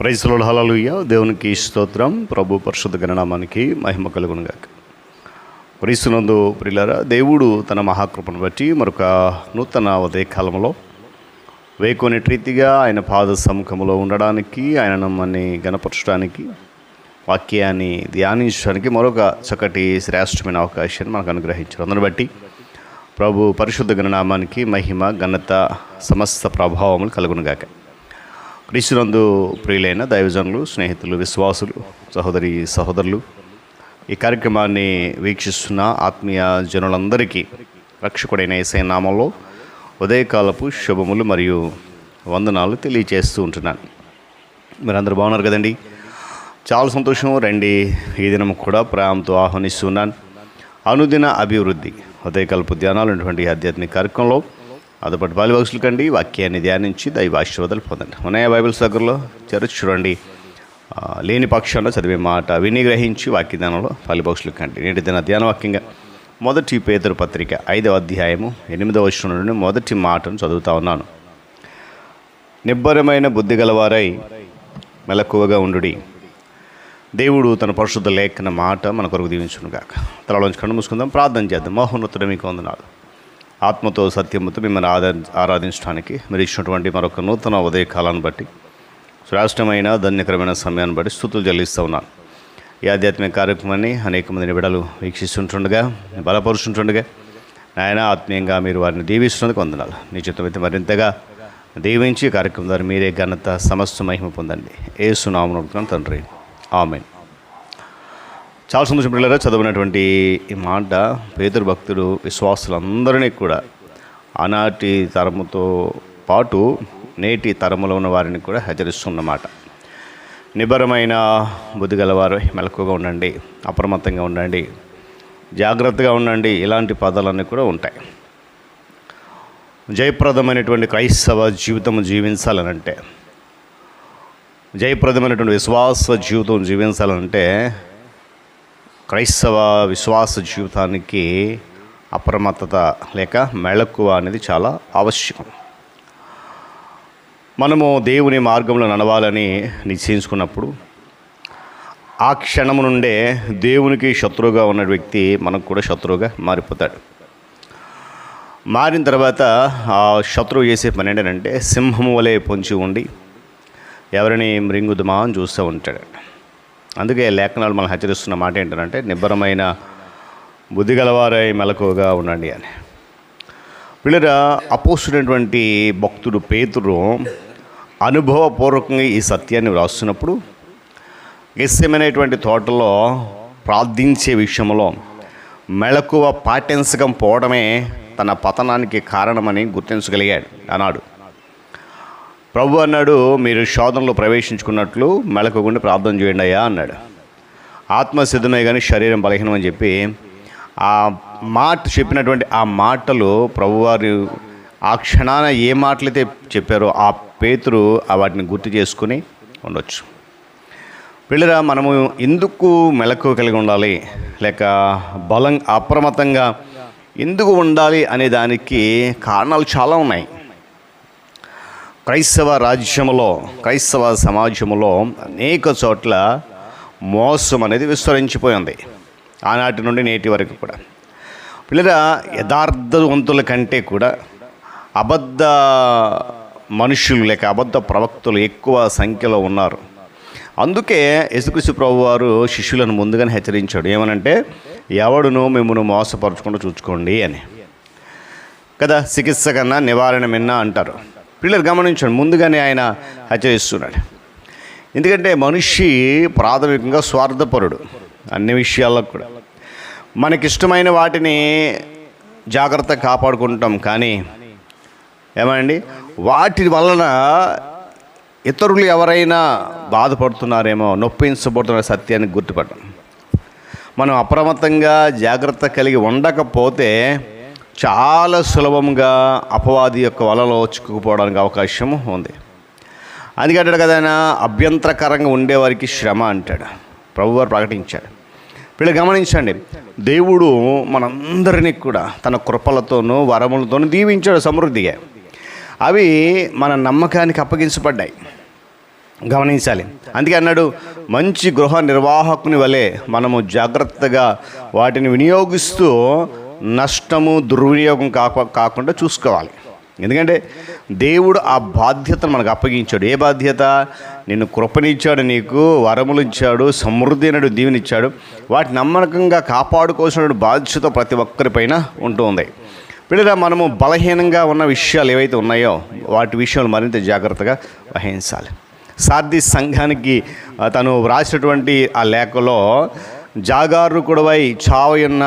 ప్రైజ్లో హలలుయ్య దేవునికి స్తోత్రం. ప్రభు పరిశుద్ధ గణనామానికి మహిమ కలుగునుగాక. క్రీస్తునందు ప్రియులారా దేవుడు తన మహాకృపను బట్టి మరొక నూతన ఉదయకాలంలో వేకొని రీతిగా ఆయన పాద సముఖంలో ఉండడానికి ఆయన నమ్మని గణపరచడానికి వాక్యాన్ని ధ్యానించడానికి మరొక చక్కటి శ్రేష్టమైన అవకాశాన్ని మనకు అనుగ్రహించారు. అందును బట్టి ప్రభు పరిశుద్ధ గణనామానికి మహిమ ఘనత సమస్త ప్రభావములు కలుగునుగాక. క్రీస్తునందు ప్రియులైన దైవజనులు స్నేహితులు విశ్వాసులు సహోదరి సహోదరులు ఈ కార్యక్రమాన్ని వీక్షిస్తున్న ఆత్మీయ జనులందరికీ రక్షకుడైన ఏసై నామంలో ఉదయకాలపు శుభములు మరియు వందనాలు తెలియచేస్తూ ఉంటున్నాను. మీరందరూ బాగున్నారు కదండి? చాలా సంతోషం. రండి ఈ దినం కూడా ప్రేమతో ఆహ్వానిస్తున్నాను అనుదిన అభివృద్ధి ఉదయకాలపు ధ్యానాలు ఉన్నటువంటి ఆధ్యాత్మిక కార్యక్రమంలో అదొకటి బాలిబాక్సులు కండి. వాక్యాన్ని ధ్యానించి దైవ ఆశీర్వాదాలు పొందండి. ఉన్నాయా బైబిల్స్ దగ్గరలో చరిచి చూడండి. లేని పక్షంలో చదివే మాట విని గ్రహించి వాక్య ధ్యానంలో కండి. నేటి దిన ధ్యాన వాక్యంగా మొదటి పేదరు పత్రిక ఐదవ అధ్యాయము ఎనిమిదవ వచనం నుండి మొదటి మాటను చదువుతా ఉన్నాను. నిబ్బరమైన బుద్ధి గలవారై మెలకువగా ఉండుడి. దేవుడు తన పరిశుద్ధ లేఖన మాట మన కొరకు దీవించునుగాక. తలలోంచి కన్ను మూసుకుందాం. ప్రార్థన చేద్దాం. మహోన్నతుడ మీకు వందనాలు. ఆత్మతో సత్యముతో మిమ్మల్ని ఆదా ఆరాధించడానికి మీరు ఇచ్చినటువంటి మరొక నూతన ఉదయకాలాన్ని బట్టి శ్రేష్టమైన ధన్యకరమైన సమయాన్ని బట్టి స్థుతులు చెల్లిస్తూ ఉన్నాను. ఈ ఆధ్యాత్మిక కార్యక్రమాన్ని అనేక మంది నిబిడలు వీక్షిస్తుంటుండగా బలపరుచుంటుండగా నాయన ఆత్మీయంగా మీరు వారిని దీవిస్తున్నందుకు వందనాలు. నీ చిత్తమైతే మరింతగా దీవించి కార్యక్రమం ద్వారా మీరే ఘనత సమస్త మహిమ పొందండి. ఏ సునామను తండ్రి. ఆమెన్. చాలా సంతోషం పిల్లరా చదివినటువంటి ఈ మాట పేదరు భక్తుడు విశ్వాసులందరినీ కూడా ఆనాటి తరముతో పాటు నేటి తరములో ఉన్న వారిని కూడా హెచ్చరిస్తున్నమాట. నిబరమైన బుద్ధి గలవారు మెలకుగా ఉండండి అప్రమత్తంగా ఉండండి జాగ్రత్తగా ఉండండి ఇలాంటి పదాలన్నీ కూడా ఉంటాయి. జయప్రదమైనటువంటి క్రైస్తవ జీవితం జీవించాలనంటే జయప్రదమైనటువంటి విశ్వాస జీవితం జీవించాలంటే క్రైస్తవ విశ్వాస జీవితానికి అప్రమత్తత లేక మెళకువ అనేది చాలా ఆవశ్యకం. మనము దేవుని మార్గంలో నడవాలని నిశ్చయించుకున్నప్పుడు ఆ క్షణము నుండే దేవునికి శత్రువుగా ఉన్న వ్యక్తి మనకు కూడా శత్రువుగా మారిపోతాడు. మారిన తర్వాత ఆ శత్రువు చేసే పని ఏంటంటే సింహము వలె పొంచి ఉండి ఎవరిని మృంగుదమా అని చూస్తూ ఉంటాడు. అందుకే లేఖనాలు మనం హెచ్చరిస్తున్న మాట ఏంటంటే నిబ్బరమైన బుద్ధి గలవారై మెలకువగా ఉండండి అని. పిల్లర అపోస్తున్నటువంటి భక్తుడు పేతురు అనుభవపూర్వకంగా ఈ సత్యాన్ని వ్రాస్తున్నప్పుడు గస్యమైనటువంటి తోటలో ప్రార్థించే విషయంలో మెళకువ పాటించకం పోవడమే తన పతనానికి కారణమని గుర్తించగలిగాడు. అన్నాడు. ప్రభు అన్నాడు మీరు శోధనలో ప్రవేశించుకున్నట్లు మెళకుగుండి ప్రార్థన చేయండి అయ్యా అన్నాడు. ఆత్మ సిద్ధమే కానీ శరీరం బలహీనం అని చెప్పి ఆ మాట చెప్పినటువంటి ఆ మాటలు ప్రభువారు ఆ క్షణాన ఏ మాటలైతే చెప్పారో ఆ పేతురు ఆ వాటిని గుర్తు చేసుకుని ఉండొచ్చు. పిల్లరా మనము ఎందుకు మెలకు కలిగి ఉండాలి? లేక బలం అప్రమత్తంగా ఎందుకు ఉండాలి అనే దానికి కారణాలు చాలా ఉన్నాయి. క్రైస్తవ రాజ్యములో క్రైస్తవ సమాజంలో అనేక చోట్ల మోసం అనేది విస్తరించిపోయింది. ఆనాటి నుండి నేటి వరకు కూడా. పిల్లల యథార్థవంతుల కంటే కూడా అబద్ధ మనుషులు లేక అబద్ధ ప్రవక్తలు ఎక్కువ సంఖ్యలో ఉన్నారు. అందుకే యేసుక్రీస్తు ప్రభు వారు శిష్యులను ముందుగానే హెచ్చరించాడు. ఏమనంటే ఎవడును మిమ్మల్ని మోసపరచకుండా చూసుకోండి అని. కదా చికిత్స కన్నా నివారణ మిన్న అంటారు. పిల్లలు గమనించండి ముందుగానే ఆయన హెచ్చరిస్తున్నాడు ఎందుకంటే మనిషి ప్రాథమికంగా స్వార్థపరుడు అన్ని విషయాల్లో కూడా. మనకిష్టమైన వాటిని జాగ్రత్త కాపాడుకుంటాం కానీ ఏమండి? వాటి వలన ఇతరులు ఎవరైనా బాధపడుతున్నారేమో నొప్పించబడుతున్న సత్యాన్ని గుర్తుపట్టం. మనం అప్రమత్తంగా జాగ్రత్త కలిగి ఉండకపోతే చాలా సులభంగా అపవాది యొక్క వలలో చిక్కుకుపోవడానికి అవకాశం ఉంది. అందుకంటాడు కదా ఆయన అభ్యంతరకరంగా ఉండేవారికి శ్రమ అంటాడు. ప్రభువారు ప్రకటించాడు వీళ్ళు గమనించండి దేవుడు మనందరినీ కూడా తన కృపలతోనూ వరములతోనూ దీవించాడు సమృద్ధిగా. అవి మన నమ్మకానికి అప్పగించబడ్డాయి. గమనించాలి. అందుకే అన్నాడు మంచి గృహ నిర్వాహకుని వలె మనము జాగ్రత్తగా వాటిని వినియోగిస్తూ నష్టము దుర్వినియోగం కాక కాకుండా చూసుకోవాలి. ఎందుకంటే దేవుడు ఆ బాధ్యతను మనకు అప్పగించాడు. ఏ బాధ్యత? నిన్ను కృపనిచ్చాడు నీకు వరములు ఇచ్చాడు సమృద్ధి అయినడు దీవెనిచ్చాడు. వాటి నమ్మకంగా కాపాడుకోవాల్సిన బాధ్యత ప్రతి ఒక్కరిపైన ఉంటుంది పిల్లల మనము బలహీనంగా ఉన్న విషయాలు ఏవైతే ఉన్నాయో వాటి విషయాలు మరింత జాగ్రత్తగా వహించాలి. సార్ది సంఘానికి తను వ్రాసినటువంటి ఆ లేఖలో జాగారు కూడవై చావయున్న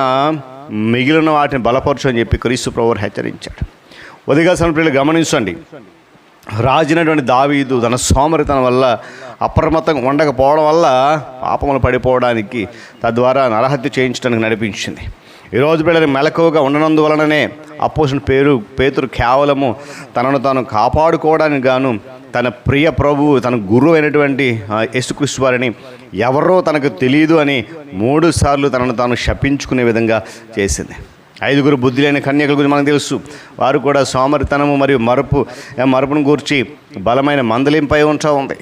మిగిలిన వాటిని బలపరచు అని చెప్పి క్రీస్తు ప్రభువు హెచ్చరించాడు ఉదయగా పిల్లలు గమనించండి. రాజినటువంటి దావీదు తన సోమరితనం వల్ల అప్రమత్తంగా ఉండకపోవడం వల్ల పాపములు పడిపోవడానికి తద్వారా నరహత్య చేయించడానికి నడిపించింది. ఈరోజు పిల్లలు మెలకువగా ఉండనందువలననే అపోసిన పేరు పేతురు కేవలము తనను తాను కాపాడుకోవడానికి గాను తన ప్రియ ప్రభువు తన గురువు అయినటువంటి ఆ, యేసుక్రీస్తు వారిని ఎవరో తనకు తెలియదు అని మూడు సార్లు తనను తాను శపించుకునే విధంగా చేసింది. ఐదుగురు బుద్ధి లేని కన్యకల గురించి మనకు తెలుసు. వారు కూడా సోమరితనము మరియు మరపు మరపును గూర్చి బలమైన మందలింపై ఉంటా ఉంది.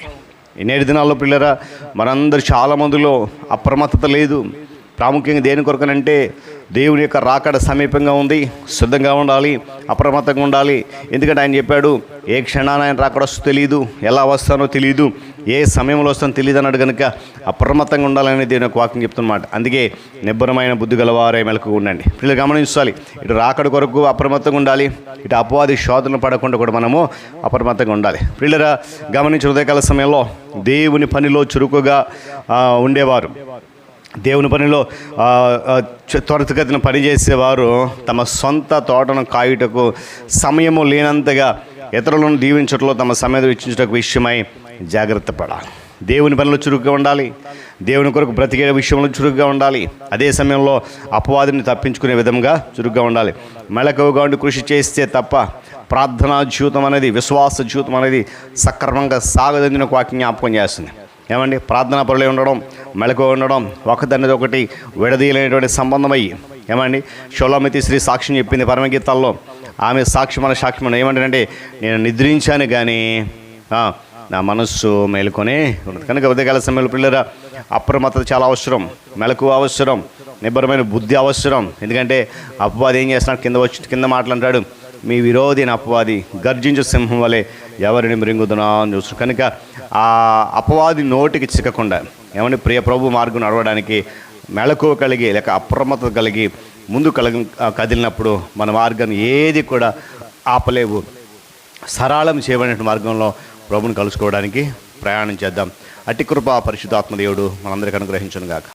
నేటి దినాల్లో పిల్లరా మనందరూ చాలా మందిలో అప్రమత్తత లేదు. ప్రాముఖ్యంగా దేని కొరకనంటే దేవుని యొక్క రాకడ సమీపంగా ఉంది. సిద్ధంగా ఉండాలి. అప్రమత్తంగా ఉండాలి. ఎందుకంటే ఆయన చెప్పాడు ఏ క్షణాన ఆయన రాకడ తెలియదు ఎలా వస్తానో తెలియదు ఏ సమయంలో వస్తానో తెలియదు అన్నాడు కనుక అప్రమత్తంగా ఉండాలని దేవుని యొక్క వాక్యం చెప్తున్నమాట. అందుకే నిబ్బరమైన బుద్ధి గలవారే మెలకు ఉండండి. పిల్లలు గమనించాలి. ఇటు రాకడ కొరకు అప్రమత్తంగా ఉండాలి. ఇటు అపవాది శోధన పడకుండా కూడా మనము అప్రమత్తంగా ఉండాలి. పిల్లరా గమనించిన ఉదయకాల సమయంలో దేవుని పనిలో చురుకుగా ఉండేవారు. దేవుని పనిలో త్వరితగతిన పనిచేసేవారు తమ సొంత తోటను కాయుటకు సమయము లేనంతగా ఇతరులను దీవించడంలో తమ సమయం ఇచ్చించటకు విషయమై జాగ్రత్త పడాలి. దేవుని పనిలో చురుగ్గా ఉండాలి. దేవుని కొరకు బ్రతికే విషయంలో చురుగ్గా ఉండాలి. అదే సమయంలో అపవాదిని తప్పించుకునే విధంగా చురుగ్గా ఉండాలి. మెళకువగా ఉండి కృషి చేస్తే తప్ప ప్రార్థనా జీవితం అనేది విశ్వాస జీవితం అనేది సక్రమంగా సాగదని ఒక వాక్యం జ్ఞాపకం చేస్తుంది. ఏమండి? ప్రార్థనా పరులే ఉండడం మెళకువ ఉండడం ఒకదానిది ఒకటి విడదీయలేనటువంటి సంబంధమై ఏమండి? షోలామితి శ్రీ సాక్ష్యం చెప్పింది పరమగీతాల్లో. ఆమె సాక్ష్యం అనే సాక్ష్యం ఏమంటారంటే నేను నిద్రించాను కానీ నా మనస్సు మేలుకొనే ఉన్నది. కనుక ఉదయకాల సమయంలో పిల్లరా అప్రమత్తత చాలా అవసరం మెలకు అవసరం నిబ్బరమైన బుద్ధి అవసరం. ఎందుకంటే అపవాది ఏం చేస్తున్నాడు? కింద వచ్చి కింద మాట్లాంటాడు మీ విరోధి నా అపవాది గర్జించు సింహం వలె ఎవరిని మృంగుతున్నా అని చూస్తున్నాడు కనుక ఆ అపవాది నోటికి చిక్కకుండా ఏమని ప్రియ ప్రభు మార్గం నడవడానికి మెళకువ కలిగి లేక అప్రమత్తత కలిగి ముందు కలిగి కదిలినప్పుడు మన మార్గాన్ని ఏది కూడా ఆపలేవు. సరళం చేయబడిన మార్గంలో ప్రభుని కలుసుకోవడానికి ప్రయాణం చేద్దాం. అట్టి కృప పరిశుద్ధాత్మ దేవుడు మనందరికీ అనుగ్రహించను గాక